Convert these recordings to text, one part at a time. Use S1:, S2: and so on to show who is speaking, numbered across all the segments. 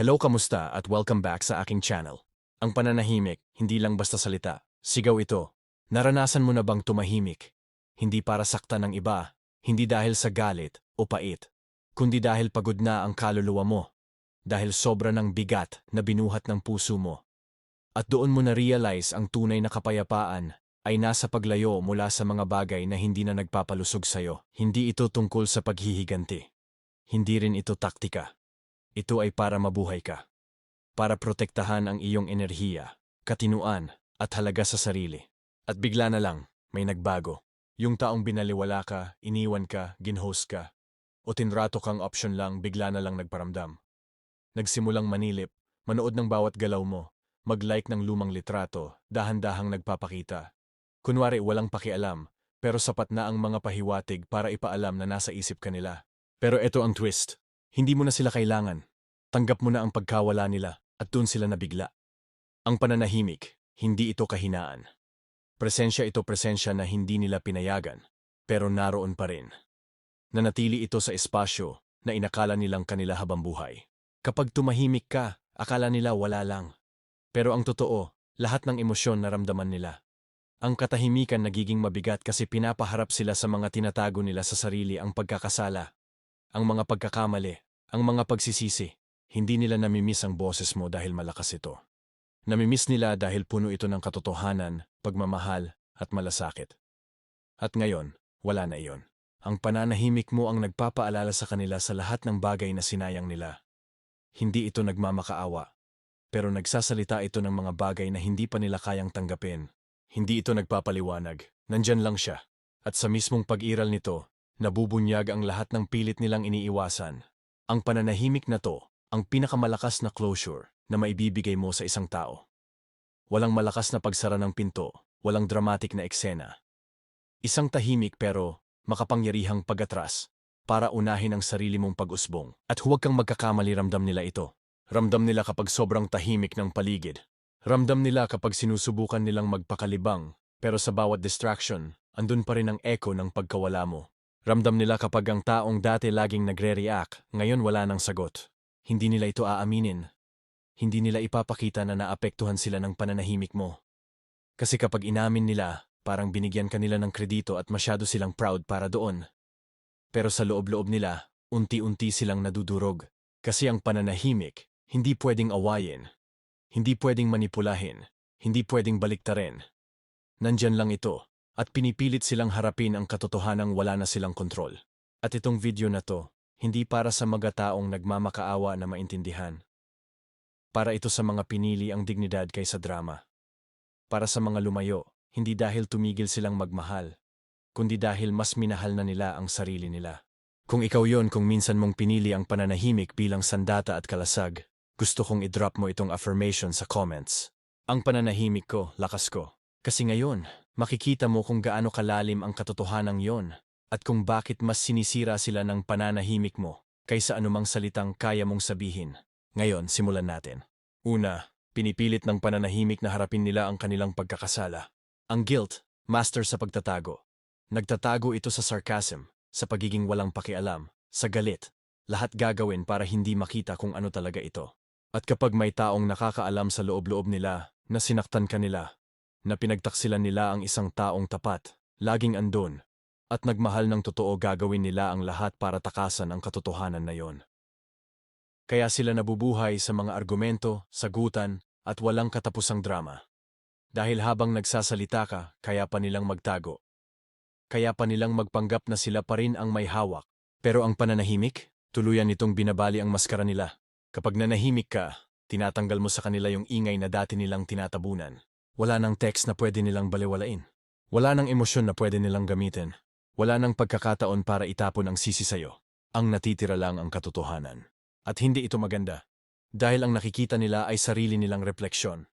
S1: Hello kamusta at welcome back sa aking channel. Ang pananahimik, hindi lang basta salita. Sigaw ito. Naranasan mo na bang tumahimik? Hindi para saktan ng iba, hindi dahil sa galit o pait, kundi dahil pagod na ang kaluluwa mo. Dahil sobra ng bigat na binuhat ng puso mo. At doon mo na-realize ang tunay na kapayapaan ay nasa paglayo mula sa mga bagay na hindi na nagpapalusog sa'yo. Hindi ito tungkol sa paghihiganti. Hindi rin ito taktika. Ito ay para mabuhay ka. Para protektahan ang iyong enerhiya, katinuan, at halaga sa sarili. At bigla na lang, may nagbago. Yung taong binaliwala ka, iniwan ka, ginhost ka, o tinrato kang option lang, bigla na lang nagparamdam. Nagsimulang manilip, manood ng bawat galaw mo, mag-like ng lumang litrato, dahan-dahang nagpapakita. Kunwari walang pakialam, pero sapat na ang mga pahiwatig para ipaalam na nasa isip ka nila. Pero ito ang twist. Hindi mo na sila kailangan. Tanggap mo na ang pagkawala nila at doon sila nabigla. Ang pananahimik, hindi ito kahinaan. Presensya ito presensya na hindi nila pinayagan, pero naroon pa rin. Nanatili ito sa espasyo na inakala nilang kanila habang buhay. Kapag tumahimik ka, akala nila wala lang. Pero ang totoo, lahat ng emosyon naramdaman nila. Ang katahimikan nagiging mabigat kasi pinapaharap sila sa mga tinatago nila sa sarili ang pagkakasala, ang mga pagkakamali, ang mga pagsisisi. Hindi nila namimiss ang boses mo dahil malakas ito. Namimiss nila dahil puno ito ng katotohanan, pagmamahal, at malasakit. At ngayon, wala na iyon. Ang pananahimik mo ang nagpapaalala sa kanila sa lahat ng bagay na sinayang nila. Hindi ito nagmamakaawa, pero nagsasalita ito ng mga bagay na hindi pa nila kayang tanggapin. Hindi ito nagpapaliwanag, nandyan lang siya. At sa mismong pag-iral nito, nabubunyag ang lahat ng pilit nilang iniiwasan. Ang pananahimik na to, ang pinakamalakas na closure na maibibigay mo sa isang tao. Walang malakas na pagsara ng pinto, walang dramatic na eksena. Isang tahimik pero makapangyarihang pagatras para unahin ang sarili mong pag-usbong. At huwag kang magkakamali ramdam nila ito. Ramdam nila kapag sobrang tahimik ng paligid. Ramdam nila kapag sinusubukan nilang magpakalibang, pero sa bawat distraction, andun pa rin ang echo ng pagkawala mo. Ramdam nila kapag ang taong dati laging nagre-react, ngayon wala nang sagot. Hindi nila ito aaminin. Hindi nila ipapakita na naapektuhan sila ng pananahimik mo. Kasi kapag inamin nila, parang binigyan kanila ng kredito at masyado silang proud para doon. Pero sa loob-loob nila, unti-unti silang nadudurog. Kasi ang pananahimik, hindi pwedeng awayin. Hindi pwedeng manipulahin. Hindi pwedeng baliktarin. Nandyan lang ito, at pinipilit silang harapin ang katotohanang wala na silang kontrol. At itong video na to, hindi para sa mga taong nagmamakaawa na maintindihan. Para ito sa mga pinili ang dignidad kaysa drama. Para sa mga lumayo, hindi dahil tumigil silang magmahal, kundi dahil mas minahal na nila ang sarili nila. Kung ikaw yon kung minsan mong pinili ang pananahimik bilang sandata at kalasag, gusto kong i-drop mo itong affirmation sa comments. Ang pananahimik ko, lakas ko. Kasi ngayon, makikita mo kung gaano kalalim ang katotohanang yon at kung bakit mas sinisira sila ng pananahimik mo kaysa anumang salitang kaya mong sabihin. Ngayon, simulan natin. Una, pinipilit ng pananahimik na harapin nila ang kanilang pagkakasala. Ang guilt, master sa pagtatago. Nagtatago ito sa sarcasm, sa pagiging walang pakialam, sa galit. Lahat gagawin para hindi makita kung ano talaga ito. At kapag may taong nakakaalam sa loob-loob nila na sinaktan ka nila, na pinagtaksilan nila ang isang taong tapat, laging andon, at nagmahal ng totoo gagawin nila ang lahat para takasan ang katotohanan na yon. Kaya sila nabubuhay sa mga argumento, sagutan, at walang katapusang drama. Dahil habang nagsasalita ka, kaya pa nilang magtago. Kaya pa nilang magpanggap na sila pa rin ang may hawak. Pero ang pananahimik, tuluyan nitong binabali ang maskara nila. Kapag nanahimik ka, tinatanggal mo sa kanila yung ingay na dati nilang tinatabunan. Wala nang text na pwede nilang baliwalain. Wala nang emosyon na pwede nilang gamitin. Wala nang pagkakataon para itapon ang sisi sayo. Ang natitira lang ang katotohanan. At hindi ito maganda. Dahil ang nakikita nila ay sarili nilang refleksyon.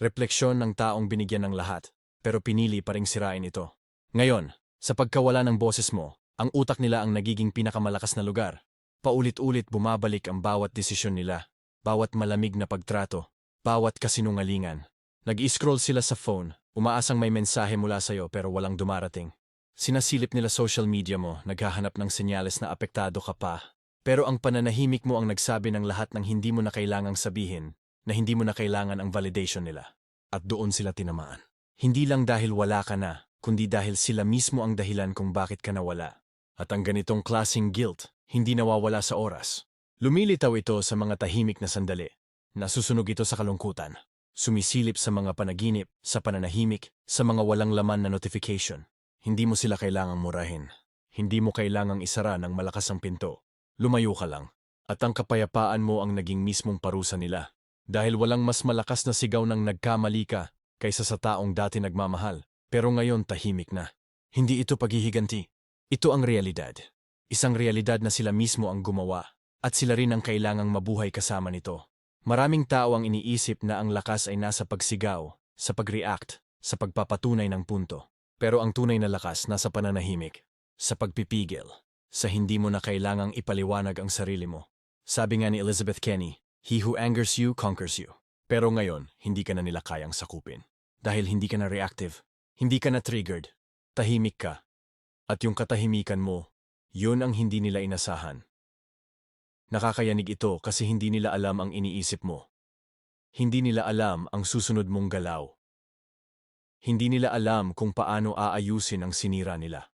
S1: Refleksyon ng taong binigyan ng lahat, pero pinili pa ring sirain ito. Ngayon, sa pagkawala ng boses mo, ang utak nila ang nagiging pinakamalakas na lugar. Paulit-ulit bumabalik ang bawat desisyon nila, bawat malamig na pagtrato, bawat kasinungalingan. Nag-scroll sila sa phone, umaasang may mensahe mula sa'yo pero walang dumarating. Sinasilip nila social media mo, naghahanap ng senyales na apektado ka pa, Pero ang pananahimik mo ang nagsabi ng lahat ng hindi mo na kailangang sabihin, na hindi mo na kailangan ang validation nila. At doon sila tinamaan. Hindi lang dahil wala ka na, kundi dahil sila mismo ang dahilan kung bakit ka nawala. At ang ganitong klasing guilt, hindi nawawala sa oras. Lumilitaw ito sa mga tahimik na sandali. Nasusunog ito sa kalungkutan. Sumisilip sa mga panaginip, sa pananahimik, sa mga walang laman na notification. Hindi mo sila kailangang murahin. Hindi mo kailangang isara ng malakas ang pinto. Lumayo ka lang. At ang kapayapaan mo ang naging mismong parusa nila. Dahil walang mas malakas na sigaw ng nagkamali ka kaysa sa taong dati nagmamahal. Pero ngayon tahimik na. Hindi ito paghihiganti. Ito ang realidad. Isang realidad na sila mismo ang gumawa. At sila rin ang kailangang mabuhay kasama nito. Maraming tao ang iniisip na ang lakas ay nasa pagsigaw, sa pag-react, sa pagpapatunay ng punto. Pero ang tunay na lakas nasa pananahimik, sa pagpipigil, sa hindi mo na kailangang ipaliwanag ang sarili mo. Sabi nga ni Elizabeth Kenny, He who angers you conquers you. Pero ngayon, hindi ka na nila kayang sakupin. Dahil hindi ka na reactive, hindi ka na triggered, tahimik ka. At yung katahimikan mo, yun ang hindi nila inasahan. Nakakayanig ito kasi hindi nila alam ang iniisip mo. Hindi nila alam ang susunod mong galaw. Hindi nila alam kung paano aayusin ang sinira nila.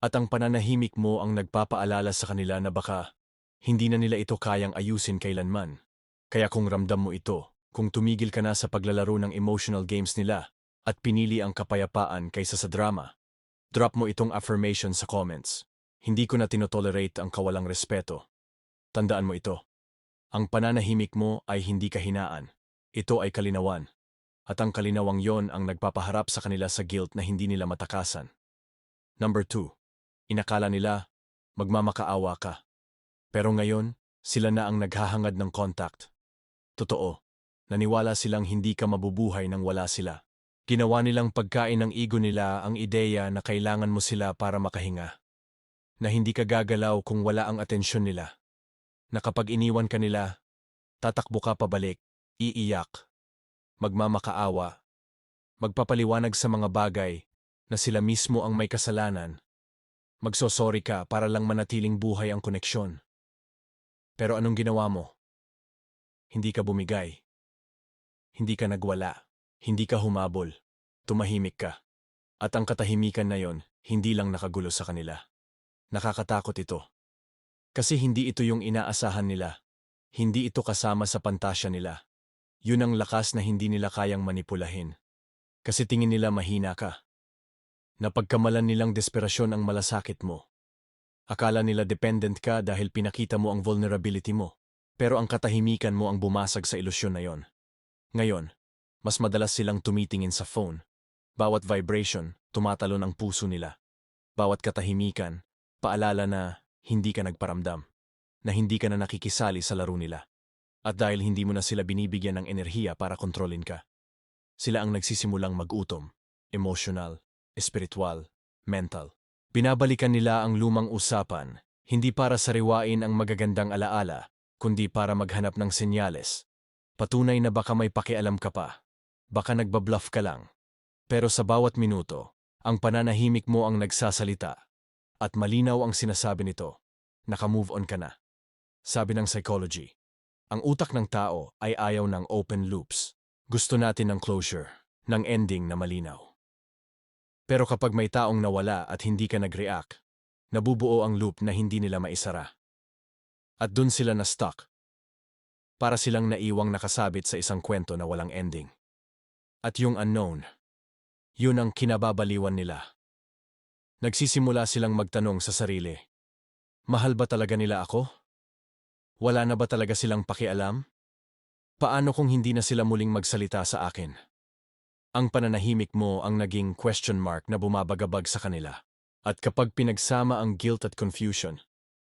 S1: At ang pananahimik mo ang nagpapaalala sa kanila na baka hindi na nila ito kayang ayusin kailanman. Kaya kung ramdam mo ito, kung tumigil ka na sa paglalaro ng emotional games nila at pinili ang kapayapaan kaysa sa drama, drop mo itong affirmation sa comments. Hindi ko na tinotolerate ang kawalang respeto. Tandaan mo ito. Ang pananahimik mo ay hindi kahinaan. Ito ay kalinawan. At ang kalinawang yon ang nagpapaharap sa kanila sa guilt na hindi nila matakasan. Number 2. Inakala nila, magmamakaawa ka. Pero ngayon, sila na ang naghahangad ng contact. Totoo, naniwala silang hindi ka mabubuhay nang wala sila. Ginawa nilang pagkain ng ego nila ang ideya na kailangan mo sila para makahinga. Na hindi ka gagalaw kung wala ang atensyon nila na kapag iniwan ka nila, tatakbo ka pabalik, iiyak, magmamakaawa, magpapaliwanag sa mga bagay na sila mismo ang may kasalanan, magsosori ka para lang manatiling buhay ang koneksyon. Pero anong ginawa mo? Hindi ka bumigay. Hindi ka nagwala. Hindi ka humabol. Tumahimik ka. At ang katahimikan na yon, hindi lang nakagulo sa kanila. Nakakatakot ito. Kasi hindi ito yung inaasahan nila. Hindi ito kasama sa pantasya nila. Yun ang lakas na hindi nila kayang manipulahin. Kasi tingin nila mahina ka. Napagkamalan nilang desperasyon ang malasakit mo. Akala nila dependent ka dahil pinakita mo ang vulnerability mo. Pero ang katahimikan mo ang bumasag sa ilusyon na yon. Ngayon, mas madalas silang tumitingin sa phone. Bawat vibration, tumatalon ang puso nila. Bawat katahimikan, paalala na hindi ka nagparamdam, na hindi ka na nakikisali sa laro nila. At dahil hindi mo na sila binibigyan ng enerhiya para kontrolin ka, sila ang nagsisimulang magutom, emotional, espiritual, mental. Binabalikan nila ang lumang usapan, hindi para sariwain ang magagandang alaala, kundi para maghanap ng senyales. Patunay na baka may pakialam ka pa. Baka nagbabluff ka lang. Pero sa bawat minuto, ang pananahimik mo ang nagsasalita at malinaw ang sinasabi nito, naka-move on ka na. Sabi ng psychology, ang utak ng tao ay ayaw ng open loops. Gusto natin ng closure, ng ending na malinaw. Pero kapag may taong nawala at hindi ka nag-react, nabubuo ang loop na hindi nila maisara. At dun sila na stuck. Para silang naiwang nakasabit sa isang kwento na walang ending. At yung unknown, yun ang kinababaliwan nila. Nagsisimula silang magtanong sa sarili. Mahal ba talaga nila ako? Wala na ba talaga silang pakialam? Paano kung hindi na sila muling magsalita sa akin? Ang pananahimik mo ang naging question mark na bumabagabag sa kanila. At kapag pinagsama ang guilt at confusion,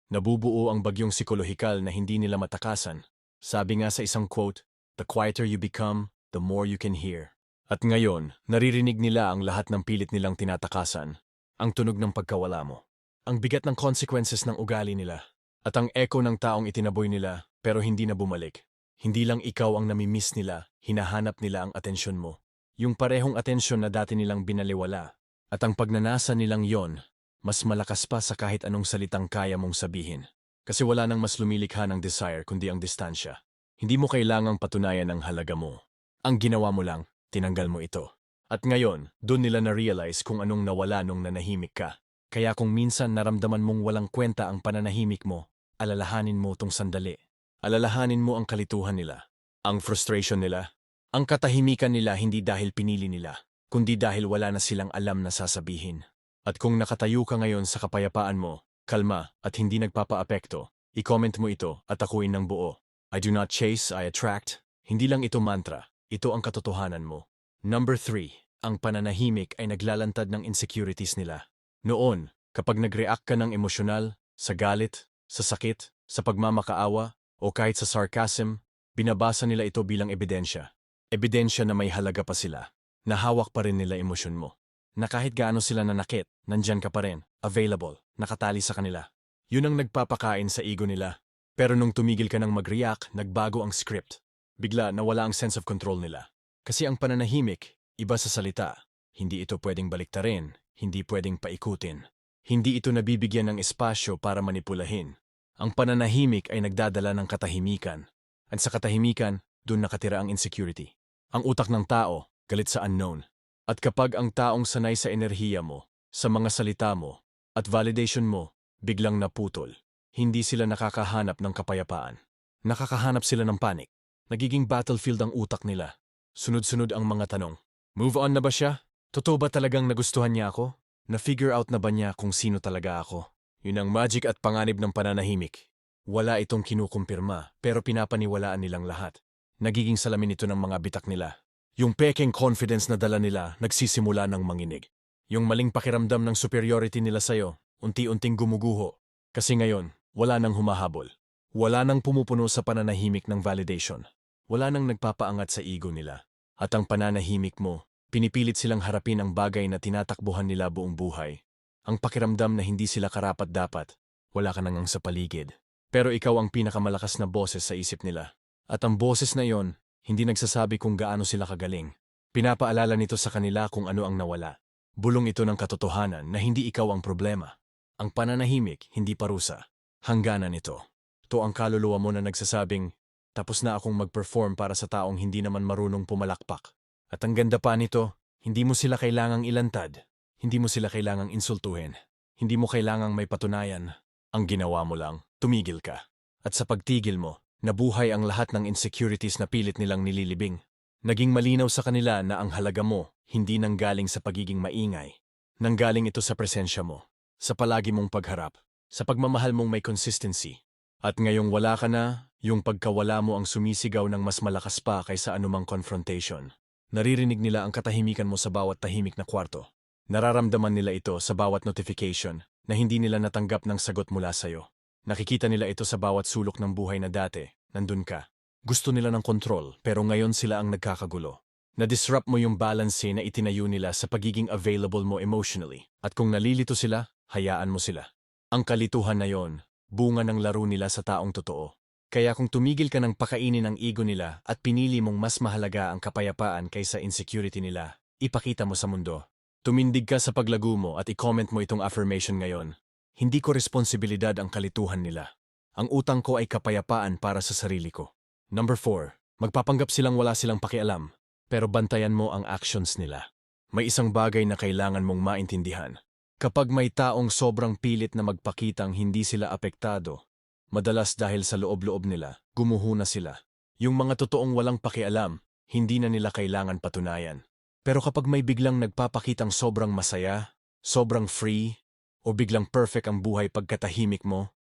S1: nabubuo ang bagyong psikolohikal na hindi nila matakasan. Sabi nga sa isang quote, The quieter you become, the more you can hear. At ngayon, naririnig nila ang lahat ng pilit nilang tinatakasan ang tunog ng pagkawala mo, ang bigat ng consequences ng ugali nila, at ang echo ng taong itinaboy nila pero hindi na bumalik. Hindi lang ikaw ang namimiss nila, hinahanap nila ang atensyon mo. Yung parehong atensyon na dati nilang binaliwala. At ang pagnanasa nilang yon, mas malakas pa sa kahit anong salitang kaya mong sabihin. Kasi wala nang mas lumilikha ng desire kundi ang distansya. Hindi mo kailangang patunayan ang halaga mo. Ang ginawa mo lang, tinanggal mo ito. At ngayon, doon nila na-realize kung anong nawala nung nanahimik ka. Kaya kung minsan naramdaman mong walang kwenta ang pananahimik mo, alalahanin mo tong sandali. Alalahanin mo ang kalituhan nila, ang frustration nila, ang katahimikan nila hindi dahil pinili nila, kundi dahil wala na silang alam na sasabihin. At kung nakatayo ka ngayon sa kapayapaan mo, kalma at hindi nagpapaapekto, i-comment mo ito at akuin ng buo. I do not chase, I attract. Hindi lang ito mantra, ito ang katotohanan mo. Number 3. Ang pananahimik ay naglalantad ng insecurities nila. Noon, kapag nag-react ka ng emosyonal, sa galit, sa sakit, sa pagmamakaawa, o kahit sa sarcasm, binabasa nila ito bilang ebidensya. Ebidensya na may halaga pa sila. Nahawak pa rin nila emosyon mo. Na kahit gaano sila nanakit, nandyan ka pa rin, available, nakatali sa kanila. Yun ang nagpapakain sa ego nila. Pero nung tumigil ka ng mag-react, nagbago ang script. Bigla nawala ang sense of control nila. Kasi ang pananahimik, iba sa salita. Hindi ito pwedeng baliktarin, hindi pwedeng paikutin. Hindi ito nabibigyan ng espasyo para manipulahin. Ang pananahimik ay nagdadala ng katahimikan. At sa katahimikan, doon nakatira ang insecurity. Ang utak ng tao, galit sa unknown. At kapag ang taong sanay sa enerhiya mo, sa mga salita mo, at validation mo, biglang naputol, hindi sila nakakahanap ng kapayapaan. Nakakahanap sila ng panic. Nagiging battlefield ang utak nila. Sunod-sunod ang mga tanong. Move on na ba siya? Totoo ba talagang nagustuhan niya ako? Na-figure out na ba niya kung sino talaga ako? Yun ang magic at panganib ng pananahimik. Wala itong kinukumpirma, pero pinapaniwalaan nilang lahat. Nagiging salamin ito ng mga bitak nila. Yung peking confidence na dala nila nagsisimula ng manginig. Yung maling pakiramdam ng superiority nila sa'yo, unti-unting gumuguho. Kasi ngayon, wala nang humahabol. Wala nang pumupuno sa pananahimik ng validation. Wala nang nagpapaangat sa ego nila. At ang pananahimik mo, pinipilit silang harapin ang bagay na tinatakbuhan nila buong buhay. Ang pakiramdam na hindi sila karapat-dapat, wala ka nang sa paligid. Pero ikaw ang pinakamalakas na boses sa isip nila. At ang boses na yon, hindi nagsasabi kung gaano sila kagaling. Pinapaalala nito sa kanila kung ano ang nawala. Bulong ito ng katotohanan na hindi ikaw ang problema. Ang pananahimik, hindi parusa. Hangganan ito. Ito ang kaluluwa mo na nagsasabing, tapos na akong mag-perform para sa taong hindi naman marunong pumalakpak. At ang ganda pa nito, hindi mo sila kailangang ilantad. Hindi mo sila kailangang insultuhin. Hindi mo kailangang may patunayan. Ang ginawa mo lang, tumigil ka. At sa pagtigil mo, nabuhay ang lahat ng insecurities na pilit nilang nililibing. Naging malinaw sa kanila na ang halaga mo hindi nanggaling sa pagiging maingay. Nanggaling ito sa presensya mo, sa palagi mong pagharap, sa pagmamahal mong may consistency. At ngayong wala ka na, yung pagkawala mo ang sumisigaw ng mas malakas pa kaysa anumang confrontation. Naririnig nila ang katahimikan mo sa bawat tahimik na kwarto. Nararamdaman nila ito sa bawat notification na hindi nila natanggap ng sagot mula sa'yo. Nakikita nila ito sa bawat sulok ng buhay na dati, nandun ka. Gusto nila ng kontrol, pero ngayon sila ang nagkakagulo. Na-disrupt mo yung balance na itinayo nila sa pagiging available mo emotionally. At kung nalilito sila, hayaan mo sila. Ang kalituhan na yon, bunga ng laro nila sa taong totoo. Kaya kung tumigil ka ng pakainin ang ego nila at pinili mong mas mahalaga ang kapayapaan kaysa insecurity nila, ipakita mo sa mundo. Tumindig ka sa paglago mo at i-comment mo itong affirmation ngayon. Hindi ko responsibilidad ang kalituhan nila. Ang utang ko ay kapayapaan para sa sarili ko. Number 4. Magpapanggap silang wala silang pakialam, pero bantayan mo ang actions nila. May isang bagay na kailangan mong maintindihan. Kapag may taong sobrang pilit na magpakitang hindi sila apektado, madalas dahil sa loob-loob nila, gumuhuna sila. Yung mga totoong walang pakialam, hindi na nila kailangan patunayan. Pero kapag may biglang nagpapakitang sobrang masaya, sobrang free, o biglang perfect ang buhay pagkatahimik mo,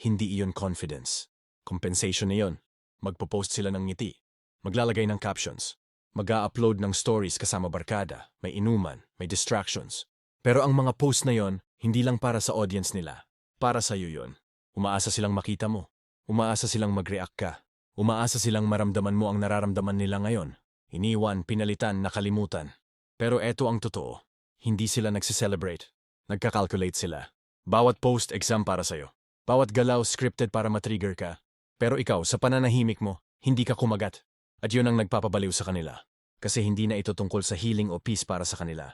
S1: hindi iyon confidence. Compensation na yon. Magpo-post sila ng ngiti. Maglalagay ng captions. Mag-a-upload ng stories kasama barkada, may inuman, may distractions. Pero ang mga post na yon, hindi lang para sa audience nila. Para sa iyo yon. Umaasa silang makita mo. Umaasa silang mag-react ka. Umaasa silang maramdaman mo ang nararamdaman nila ngayon. Iniwan, pinalitan, nakalimutan. Pero eto ang totoo. Hindi sila nagsiselebrate. Nagkakalculate sila. Bawat post, exam para sa'yo. Bawat galaw, scripted para matrigger ka. Pero ikaw, sa pananahimik mo, hindi ka kumagat. At yun ang nagpapabaliw sa kanila. Kasi hindi na ito tungkol sa healing o peace para sa kanila.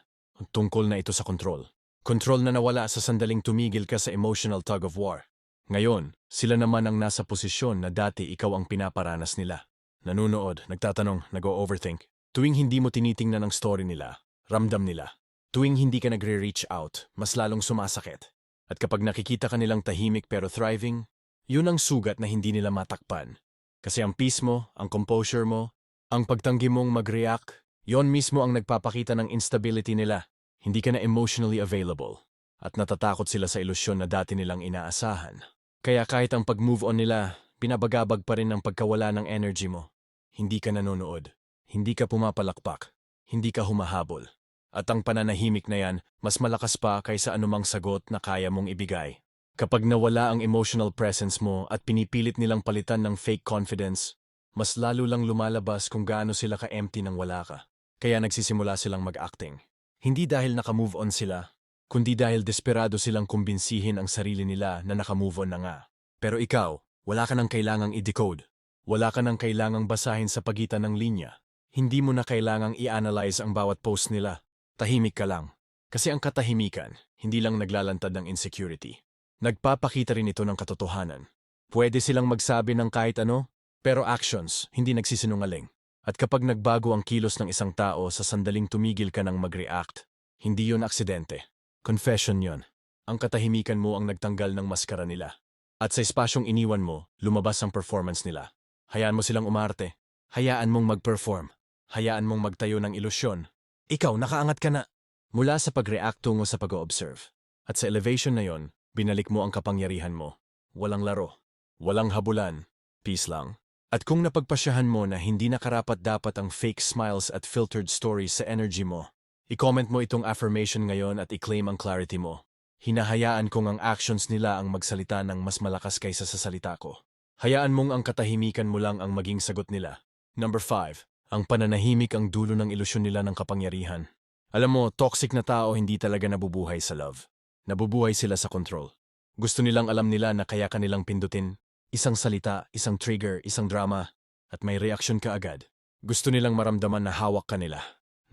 S1: Tungkol na ito sa control. Control na nawala sa sandaling tumigil ka sa emotional tug of war. Ngayon, sila naman ang nasa posisyon na dati ikaw ang pinaparanas nila. Nanunood, nagtatanong, nag-overthink. Tuwing hindi mo tinitingnan ang story nila, ramdam nila. Tuwing hindi ka nagre-reach out, mas lalong sumasakit. At kapag nakikita ka nilang tahimik pero thriving, yun ang sugat na hindi nila matakpan. Kasi ang peace mo, ang composure mo, ang pagtanggi mong mag-react, yon mismo ang nagpapakita ng instability nila. Hindi ka na emotionally available. At natatakot sila sa ilusyon na dati nilang inaasahan. Kaya kahit ang pag-move on nila, binabagabag pa rin ang pagkawala ng energy mo. Hindi ka nanonood. Hindi ka pumapalakpak. Hindi ka humahabol. At ang pananahimik na yan, mas malakas pa kaysa anumang sagot na kaya mong ibigay. Kapag nawala ang emotional presence mo at pinipilit nilang palitan ng fake confidence, mas lalo lang lumalabas kung gaano sila ka-empty nang wala ka. Kaya nagsisimula silang mag-acting. Hindi dahil naka-move on sila, kundi dahil desperado silang kumbinsihin ang sarili nila na naka-move on na nga. Pero ikaw, wala ka nang kailangang i-decode. Wala ka nang kailangang basahin sa pagitan ng linya. Hindi mo na kailangang i-analyze ang bawat post nila. Tahimik ka lang. Kasi ang katahimikan, hindi lang naglalantad ng insecurity. Nagpapakita rin ito ng katotohanan. Pwede silang magsabi ng kahit ano, pero actions, hindi nagsisinungaling. At kapag nagbago ang kilos ng isang tao sa sandaling tumigil ka ng mag-react, hindi yun aksidente. Confession yon. Ang katahimikan mo ang nagtanggal ng maskara nila. At sa espasyong iniwan mo, lumabas ang performance nila. Hayaan mo silang umarte. Hayaan mong mag-perform. Hayaan mong magtayo ng ilusyon. Ikaw, nakaangat ka na. Mula sa pag-react tungo sa pag-observe. At sa elevation na yon, binalik mo ang kapangyarihan mo. Walang laro. Walang habulan. Peace lang. At kung napagpasyahan mo na hindi nakarapat dapat ang fake smiles at filtered stories sa energy mo, i-comment mo itong affirmation ngayon at i-claim ang clarity mo. Hinahayaan kong ang actions nila ang magsalita ng mas malakas kaysa sa salita ko. Hayaan mong ang katahimikan mo lang ang maging sagot nila. Number 5. Ang pananahimik ang dulo ng ilusyon nila ng kapangyarihan. Alam mo, toxic na tao hindi talaga nabubuhay sa love. Nabubuhay sila sa control. Gusto nilang alam nila na kaya kanilang pindutin. Isang salita, isang trigger, isang drama, at may reaksyon ka agad. Gusto nilang maramdaman na hawak ka nila.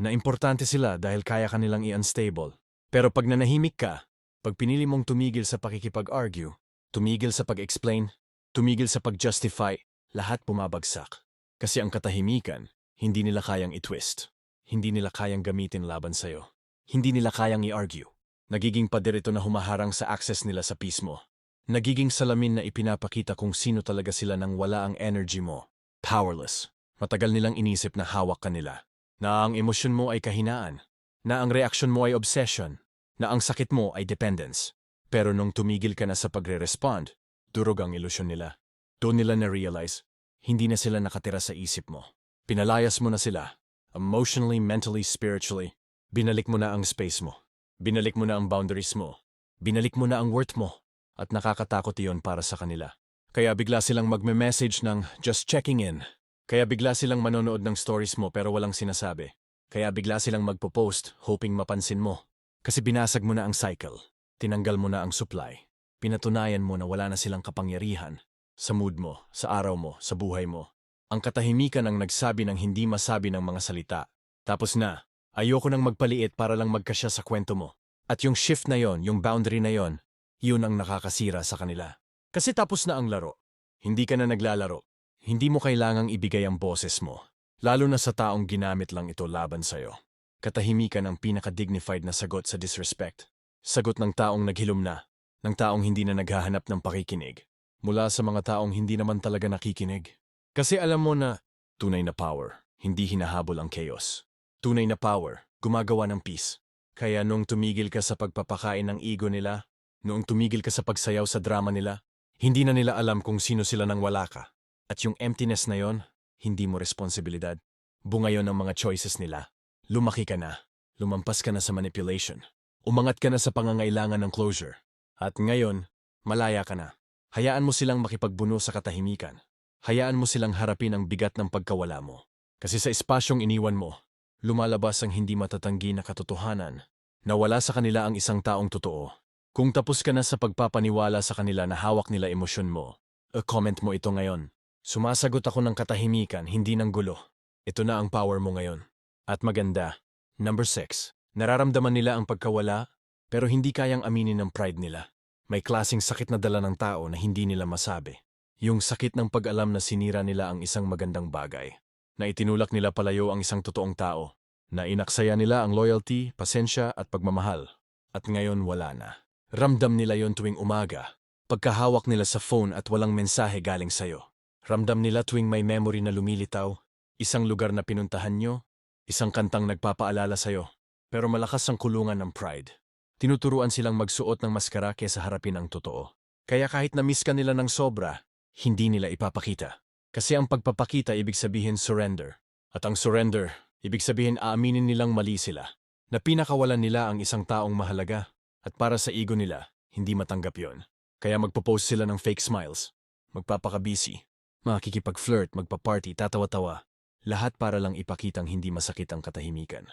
S1: Na importante sila dahil kaya kanilang i-unstable. Pero pag nanahimik ka, pag pinili mong tumigil sa pakikipag-argue, tumigil sa pag-explain, tumigil sa pag-justify, lahat bumabagsak. Kasi ang katahimikan, hindi nila kayang i-twist. Hindi nila kayang gamitin laban sa'yo. Hindi nila kayang i-argue. Nagiging pader ito na humaharang sa access nila sa peace mo. Nagiging salamin na ipinapakita kung sino talaga sila nang wala ang energy mo. Powerless. Matagal nilang inisip na hawak ka nila. Na ang emosyon mo ay kahinaan. Na ang reaksyon mo ay obsession. Na ang sakit mo ay dependence. Pero nung tumigil ka na sa pagre-respond, durog ang ilusyon nila. Doon nila na-realize, hindi na sila nakatira sa isip mo. Pinalayas mo na sila. Emotionally, mentally, spiritually. Binalik mo na ang space mo. Binalik mo na ang boundaries mo. Binalik mo na ang worth mo. At nakakatakot iyon para sa kanila. Kaya bigla silang magme-message ng just checking in. Kaya bigla silang manonood ng stories mo pero walang sinasabi. Kaya bigla silang magpo-post hoping mapansin mo. Kasi binasag mo na ang cycle. Tinanggal mo na ang supply. Pinatunayan mo na wala na silang kapangyarihan. Sa mood mo, sa araw mo, sa buhay mo. Ang katahimikan ang nagsabi ng hindi masabi ng mga salita. Tapos na, Ayoko nang magpaliit para lang magkasya sa kwento mo. At yung shift na yon, yung boundary na yon, yun ang nakakasira sa kanila. Kasi tapos na ang laro. Hindi ka na naglalaro. Hindi mo kailangang ibigay ang boses mo. Lalo na sa taong ginamit lang ito laban sa'yo. Katahimikan ang pinaka-dignified na sagot sa disrespect. Sagot ng taong naghilom na. Ng taong hindi na naghahanap ng pakikinig. Mula sa mga taong hindi naman talaga nakikinig. Kasi alam mo na, tunay na power, hindi hinahabol ang chaos. Tunay na power, gumagawa ng peace. Kaya nung tumigil ka sa pagpapakain ng ego nila, noong tumigil ka sa pagsayaw sa drama nila, hindi na nila alam kung sino sila nang wala ka. At yung emptiness na yon, hindi mo responsibilidad. Bunga yon ang mga choices nila. Lumaki ka na. Lumampas ka na sa manipulation. Umangat ka na sa pangangailangan ng closure. At ngayon, malaya ka na. Hayaan mo silang makipagbuno sa katahimikan. Hayaan mo silang harapin ang bigat ng pagkawala mo. Kasi sa espasyong iniwan mo, lumalabas ang hindi matatanggi na katotohanan na wala sa kanila ang isang taong totoo. Kung tapos ka na sa pagpapaniwala sa kanila na hawak nila emosyon mo, comment mo ito ngayon. Sumasagot ako ng katahimikan, hindi ng gulo. Ito na ang power mo ngayon. At maganda. Number 6. Nararamdaman nila ang pagkawala, pero hindi kayang aminin ng pride nila. May klasing sakit na dala ng tao na hindi nila masabi. Yung sakit ng pag-alam na sinira nila ang isang magandang bagay. Na itinulak nila palayo ang isang totoong tao. Na inaksaya nila ang loyalty, pasensya at pagmamahal. At ngayon wala na. Ramdam nila yon tuwing umaga. Pagkahawak nila sa phone at walang mensahe galing sayo. Ramdam nila tuwing may memory na lumilitaw. Isang lugar na pinuntahan nyo. Isang kantang nagpapaalala sayo. Pero malakas ang kulungan ng pride. Tinuturuan silang magsuot ng maskara kesa harapin ang totoo. Kaya kahit na-miss ka nila ng sobra, hindi nila ipapakita. Kasi ang pagpapakita ibig sabihin surrender. At ang surrender, ibig sabihin aaminin nilang mali sila. Na pinakawalan nila ang isang taong mahalaga. At para sa ego nila, hindi matanggap yon. Kaya magpo-post sila ng fake smiles. Magpapaka-busy. Makikipag-flirt, magpa-party, tatawa-tawa. Lahat para lang ipakitang hindi masakit ang katahimikan.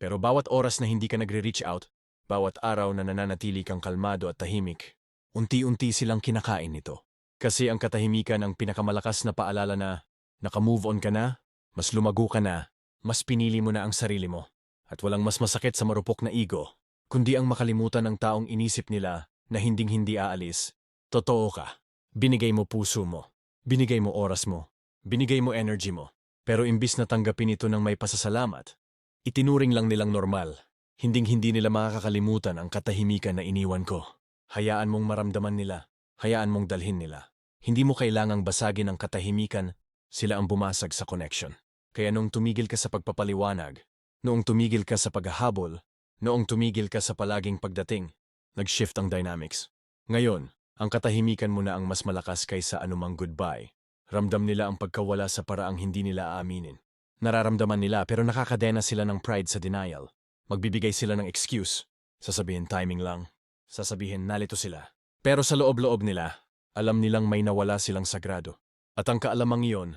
S1: Pero bawat oras na hindi ka nagre-reach out, bawat araw na nananatili kang kalmado at tahimik, unti-unti silang kinakain nito. Kasi ang katahimikan ang pinakamalakas na paalala na nakamove on ka na, mas lumago ka na, mas pinili mo na ang sarili mo. At walang mas masakit sa marupok na ego, kundi ang makalimutan ng taong inisip nila na hinding-hindi aalis. Totoo ka. Binigay mo puso mo. Binigay mo oras mo. Binigay mo energy mo. Pero imbis na tanggapin ito ng may pasasalamat, itinuring lang nilang normal. Hinding-hindi nila makakalimutan ang katahimikan na iniwan ko. Hayaan mong maramdaman nila. Hayaan mong dalhin nila. Hindi mo kailangang basagin ang katahimikan, sila ang bumasag sa connection. Kaya nung tumigil ka sa pagpapaliwanag, noong tumigil ka sa paghahabol, noong tumigil ka sa palaging pagdating, nag-shift ang dynamics. Ngayon, ang katahimikan mo na ang mas malakas kaysa anumang goodbye. Ramdam nila ang pagkawala sa paraang hindi nila aaminin. Nararamdaman nila pero nakakadena sila ng pride sa denial. Magbibigay sila ng excuse. Sasabihin timing lang. Sasabihin nalito sila. Pero sa loob-loob nila, alam nilang may nawala silang sagrado. At ang kaalamang iyon,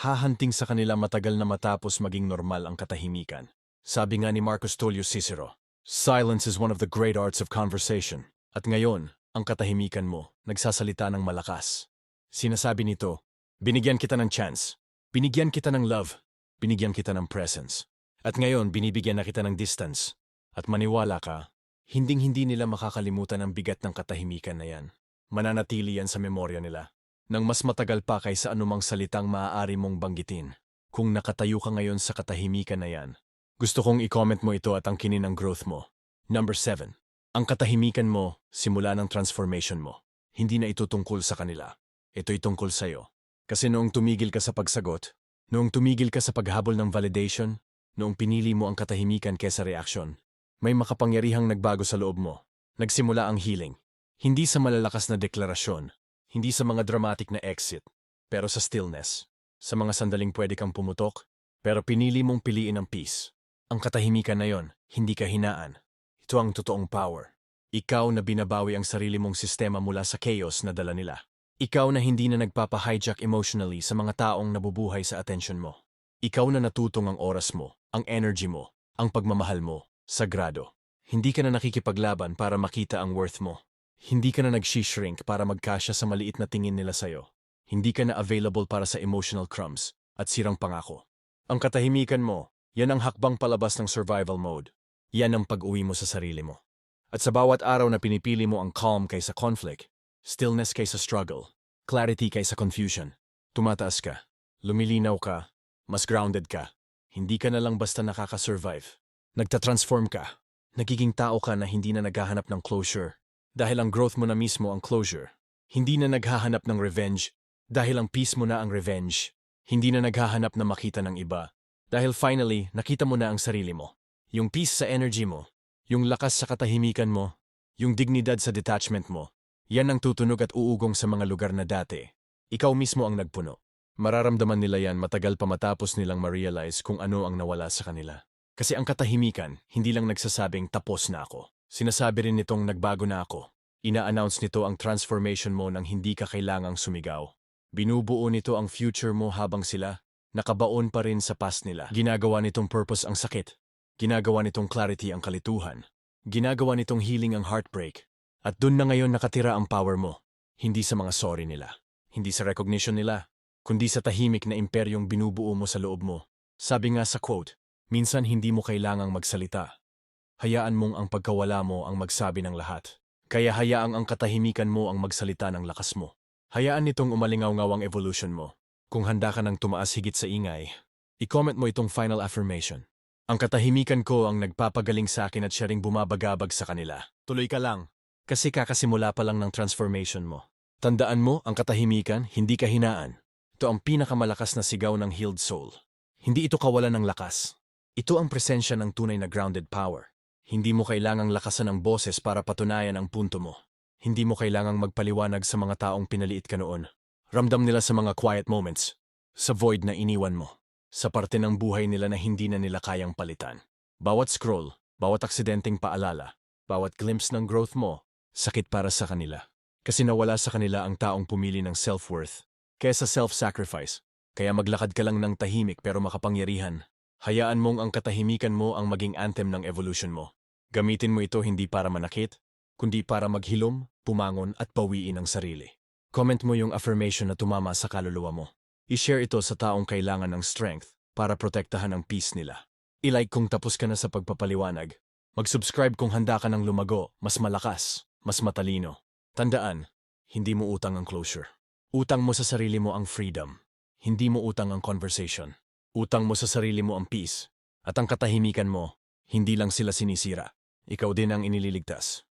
S1: hahanting sa kanila matagal na matapos maging normal ang katahimikan. Sabi nga ni Marcus Tullius Cicero, Silence is one of the great arts of conversation. At ngayon, ang katahimikan mo, nagsasalita ng malakas. Sinasabi nito, binigyan kita ng chance, binigyan kita ng love, binigyan kita ng presence. At ngayon, binibigyan na kita ng distance. At maniwala ka, hinding-hindi nila makakalimutan ang bigat ng katahimikan na yan. Mananatili yan sa memorya nila. Nang mas matagal pa kaysa anumang salitang maaari mong banggitin. Kung nakatayo ka ngayon sa katahimikan na yan, gusto kong i-comment mo ito at ang kinin ng growth mo. Number 7. Ang katahimikan mo, simula ng transformation mo. Hindi na ito tungkol sa kanila. Ito'y tungkol sa'yo. Kasi noong tumigil ka sa pagsagot, noong tumigil ka sa paghabol ng validation, noong pinili mo ang katahimikan kesa reaksyon, may makapangyarihang nagbago sa loob mo. Nagsimula ang healing. Hindi sa malalakas na deklarasyon, hindi sa mga dramatic na exit, pero sa stillness. Sa mga sandaling pwede kang pumutok, pero pinili mong piliin ang peace. Ang katahimikan na yon, hindi ka hinaan, ito ang totoong power. Ikaw na binabawi ang sarili mong sistema mula sa chaos na dala nila. Ikaw na hindi na nagpapa-hijack emotionally sa mga taong nabubuhay sa attention mo. Ikaw na natutong ang oras mo, ang energy mo, ang pagmamahal mo, sagrado. Hindi ka na nakikipaglaban para makita ang worth mo. Hindi ka na nag-shrink para magkasya sa maliit na tingin nila sa'yo. Hindi ka na available para sa emotional crumbs at sirang pangako. Ang katahimikan mo, yan ang hakbang palabas ng survival mode. Yan ang pag-uwi mo sa sarili mo. At sa bawat araw na pinipili mo ang calm kaysa conflict, stillness kaysa struggle, clarity kaysa confusion, tumataas ka, lumilinaw ka, mas grounded ka, hindi ka na lang basta nakaka-survive. Nagtatransform ka, nagiging tao ka na hindi na naghahanap ng closure, dahil ang growth mo na mismo ang closure. Hindi na naghahanap ng revenge, dahil ang peace mo na ang revenge. Hindi na naghahanap na makita ng iba, dahil finally, nakita mo na ang sarili mo. Yung peace sa energy mo, yung lakas sa katahimikan mo, yung dignidad sa detachment mo, yan ang tutunog at uugong sa mga lugar na dati. Ikaw mismo ang nagpuno. Mararamdaman nila yan matagal pa matapos nilang ma-realize kung ano ang nawala sa kanila. Kasi ang katahimikan, hindi lang nagsasabing tapos na ako. Sinasabi rin nitong nagbago na ako. Ina-announce nito ang transformation mo nang hindi ka kailangang sumigaw. Binubuo nito ang future mo habang sila, nakabaon pa rin sa past nila. Ginagawa nitong purpose ang sakit, Ginagawa nitong clarity ang kalituhan. Ginagawa nitong healing ang heartbreak. At dun na ngayon nakatira ang power mo. Hindi sa mga sorry nila. Hindi sa recognition nila. Kundi sa tahimik na imperyong binubuo mo sa loob mo. Sabi nga sa quote, minsan hindi mo kailangang magsalita. Hayaan mong ang pagkawala mo ang magsabi ng lahat. Kaya hayaang ang katahimikan mo ang magsalita ng lakas mo. Hayaan nitong umalingaw-ngaw ang evolution mo. Kung handa ka ng tumaas higit sa ingay, i-comment mo itong final affirmation. Ang katahimikan ko ang nagpapagaling sa akin at siya ring bumabagabag sa kanila. Tuloy ka lang. Kasi kakasimula pa lang ng transformation mo. Tandaan mo, ang katahimikan, hindi kahinaan. Ito ang pinakamalakas na sigaw ng healed soul. Hindi ito kawalan ng lakas. Ito ang presensya ng tunay na grounded power. Hindi mo kailangang lakasan ang boses para patunayan ang punto mo. Hindi mo kailangang magpaliwanag sa mga taong pinaliit ka noon. Ramdam nila sa mga quiet moments. Sa void na iniwan mo. Sa parte ng buhay nila na hindi na nila kayang palitan. Bawat scroll, bawat aksidenteng paalala, bawat glimpse ng growth mo, sakit para sa kanila. Kasi nawala sa kanila ang taong pumili ng self-worth. Kesa self-sacrifice. Kaya maglakad ka lang ng tahimik pero makapangyarihan. Hayaan mong ang katahimikan mo ang maging anthem ng evolution mo. Gamitin mo ito hindi para manakit, kundi para maghilom, pumangon at pawiin ang sarili. Comment mo yung affirmation na tumama sa kaluluwa mo. I-share ito sa taong kailangan ng strength para protektahan ang peace nila. I-like kung tapos ka na sa pagpapaliwanag. Mag-subscribe kung handa ka ng lumago, mas malakas, mas matalino. Tandaan, hindi mo utang ang closure. Utang mo sa sarili mo ang freedom. Hindi mo utang ang conversation. Utang mo sa sarili mo ang peace. At ang katahimikan mo, hindi lang sila sinisira. Ikaw din ang inililigtas.